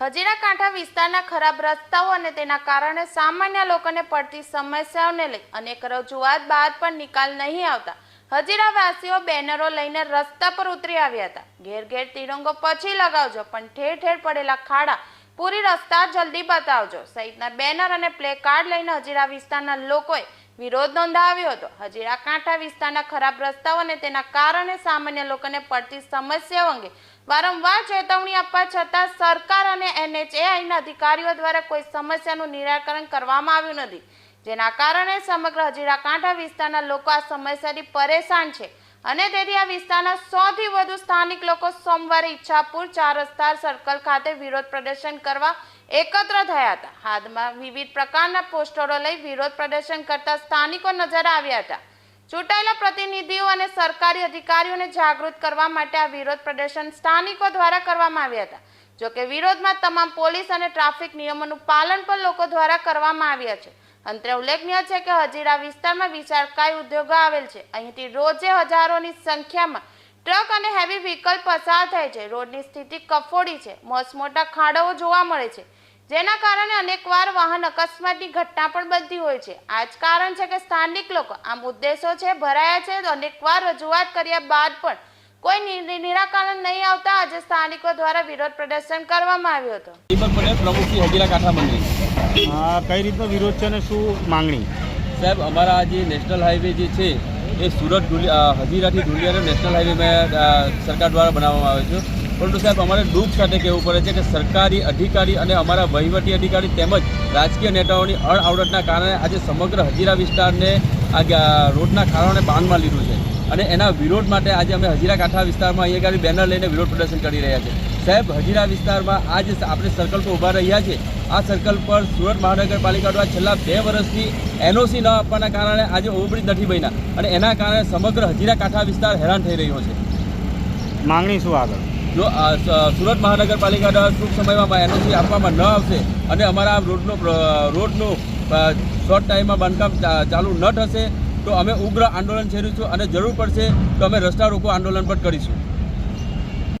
હજીરા કાંઠા વિસ્તારના ખરાબ રસ્તાઓ અને તેના કારણે સામાન્ય લોકોને પડતી સમસ્યાઓને લઈ અનેક રજૂઆત બાદ પણ નિકાલ નહીં આવતા. હજીરા વાસીઓ બેનરો લઈને રસ્તા પર ઉતરી આવ્યા હતા. ઘેર ઘેર તિરંગો પછી લગાવજો, પણ ઠેર ઠેર પડેલા ખાડા પૂરી રસ્તા જલ્દી બતાવજો. સહિતના બેનર અને પ્લે કાર્ડ લઈને હજીરા વિસ્તારના લોકોએ વિરોધ નોંધાવ્યો હતો. હજીરા કાંઠા વિસ્તારના ખરાબ રસ્તાઓ અને તેના કારણે સામાન્ય લોકોને પડતી સમસ્યાઓ અંગે વારંવાર ચેતવણી આપવા છતાં સરકાર અને એનએચએઆઈના અધિકારીઓ દ્વારા કોઈ સમસ્યાનું નિરાકરણ કરવામાં આવ્યું નથી. જેના કારણે સમગ્ર હજીરા કાંઠા વિસ્તારના લોકો આ સમસ્યાથી પરેશાન છે અને તેથી આ વિસ્તારના સૌથી વધુ સ્થાનિક લોકો સોમવારે ઈચ્છાપુર ચાર રસ્તા સર્કલ ખાતે વિરોધ પ્રદર્શન કરવા એકત્ર થયા હતા. હાથમાં વિવિધ પ્રકારના પોસ્ટરો લઈ વિરોધ પ્રદર્શન કરતા સ્થાનિકો નજર આવ્યા હતા. ચૂંટાયેલા પ્રતિનિધિઓ અને સરકારી અધિકારીઓને જાગૃત કરવા માટે આ વિરોધ પ્રદર્શન સ્થાનિકો દ્વારા કરવામાં આવ્યા હતા. જોકે વિરોધમાં તમામ પોલીસ અને ટ્રાફિક નિયમોનું પાલન પણ લોકો દ્વારા કરવામાં આવ્યા છે. અંતરે ઉલ્લેખનીય છે કે હજીરા વિસ્તારમાં વિશાળકાય ઉદ્યોગો આવેલ છે. અહીંથી રોજે હજારોની સંખ્યામાં ટ્રક અને હેવી વ્હીકલ પસાર થાય છે. રોડની સ્થિતિ કફોડી છે. મોટા ખાડાઓ જોવા મળે છે. જેના કારણે અનેકવાર વાહન અકસ્માતની ઘટના પણ બનતી હોય છે. આ જ કારણ છે કે સ્થાનિક લોકો આ મુદ્દેશો છે ભરાયા છે અનેકવાર રજૂઆત કર્યા બાદ પણ કોઈ નિરાકરણ નહીં આવતા આજે સ્થાનિકો દ્વારા વિરોધ પ્રદર્શન કરવામાં આવ્યો હતો. દીપક પટેલ પ્રમુખ હજીરા કાંઠા મંડળી. કઈ રીતનો વિરોધ છે અને શું માંગણી? સાહેબ અમારા જે નેશનલ હાઈવે જે છે એ સુરત હજીરાથી ઢુલિયાનો નેશનલ હાઈવે સરકાર દ્વારા બનાવવામાં આવ્યો છે. પરંતુ સાહેબ, અમારે દુઃખ સાથે કહેવું પડે છે કે સરકારી અધિકારી અને અમારા વહીવટી અધિકારી તેમજ રાજકીય નેતાઓની અણઆવડતના કારણે આજે સમગ્ર હજીરા વિસ્તારને આ રોડના કારણે બાંધમાં લીધું છે. અને એના વિરોધ માટે આજે અમે હજીરા કાંઠા વિસ્તારમાં અહીંયા આગળ બેનર લઈને વિરોધ પ્રદર્શન કરી રહ્યા છે સાહેબ હજીરા વિસ્તારમાં આ જે આપણે સર્કલ પર ઊભા રહ્યા છે આ સર્કલ પર સુરત મહાનગરપાલિકા દ્વારા છેલ્લા બે વર્ષથી એનઓસી ન આપવાના કારણે આજે ઓવરબ્રિજ નથી બન્યા અને એના કારણે સમગ્ર હજીરા કાંઠા વિસ્તાર હેરાન થઈ રહ્યો છે. માંગણી શું આગળ? જો સુરત મહાનગરપાલિકા દ્વારા ટૂંક સમયમાં એનઓસી આપવામાં ન આવશે અને અમારા રોડનો રોડનું શોર્ટ ટાઈમમાં બાંધકામ ચાલુ ન થશે તો અમે ઉગ્ર આંદોલન છેડીશું અને જરૂર પડશે તો અમે રસ્તા રોકો આંદોલન પણ કરીશું.